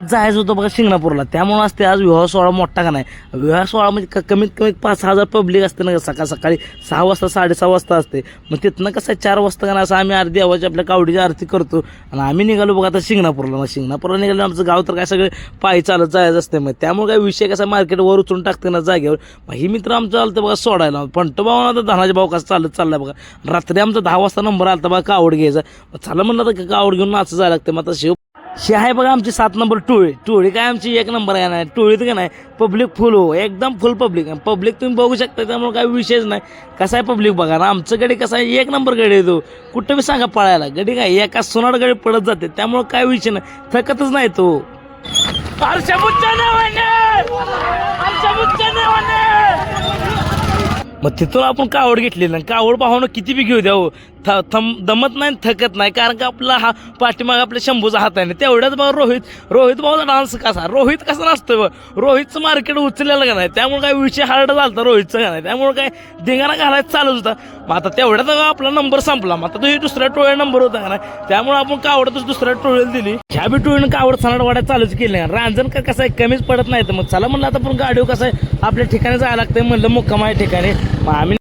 जायचं होतं बघा शिंगणापूरला. त्यामुळे असते आज विवाह सोहळा मोठा का नाही? विवाह सोहळा म्हणजे क- कमीत कमी पाच सहा हजार पब्लिक असते ना सकाळ सकाळी सहा वाजता साडेसहा वाजता असते. मग तिथनं कसं आहे, चार वाजता का नाही असं आम्ही आरती देवाची आपल्या कावडीची आरती करतो. आणि आम्ही निघालो बघा आता शिंगणापूरला. मग शिंगणापूरला निघालो आमचं गाव तर काय सगळे पायी चालत जायचं असते. मग त्यामुळे काय विषय कसा मार्केट वर उचलून टाकते ना जागेवर. मग ही मित्र आमचं आलं बघा सोडायला. पंट भाऊ आता धानाचे भाऊ कसं चालत चाललाय बघा. रात्री आमचा दहा वाजता नंबर आला बघा कावड घ्यायचा. मग चला म्हणलं तर कावड घेऊन नाचं जायला लागते मग आता शिव शी आहे बघा आमची सात नंबर टोळी. टोळी काय आमची एक नंबर आहे नाही टोळीत का नाही? पब्लिक फुल हो एकदम फुल पब्लिक पब्लिक तुम्ही बघू शकता त्यामुळे काही विषयच नाही. कसा आहे पब्लिक बघा ना आमचं गडी कसा आहे एक नंबर गडी येतो कुठं बी सांगा पळायला. गडी काय एका सोनाड गडी पडत जाते. त्यामुळे काय विषय नाही. थकतच नाही तो. मग तिथून आपण कावड घेतलेली. ना कावड पाहून किती बी घेऊ द्या हो. थ थम दमत नाही थकत नाही कारण का आपला हा पाठीमाग आपल्या शंभूचा हात आहे. ना तेवढ्याच बघा रोहित रोहित भाऊचा डान्स कसा? रोहित कसा नसतो बघ? रोहितचं मार्केट उचललेलं का नाही? त्यामुळे काय विषय हार्ड झालता रोहितचं का नाही? त्यामुळे काय धिंगाणा घालायचं चालूच होता. मग आता तेवढ्यात आपला नंबर संपला. मग आता तो दुसऱ्या टोळ्या नंबर होता का नाही? त्यामुळे आपण कावडतच दुसऱ्या टोळीला दिली. ह्या बी टोळीनं कावड सणाड वाड्या चालूच केली नाही. रांजण का कसं आहे? कमीच पडत नाही. तर मग चला म्हणलं आता पण गाडीवर कसं आहे? आपल्या ठिकाणी जायला लागतंय म्हणलं मुक्काम आहे ठिकाणी. मग आम्ही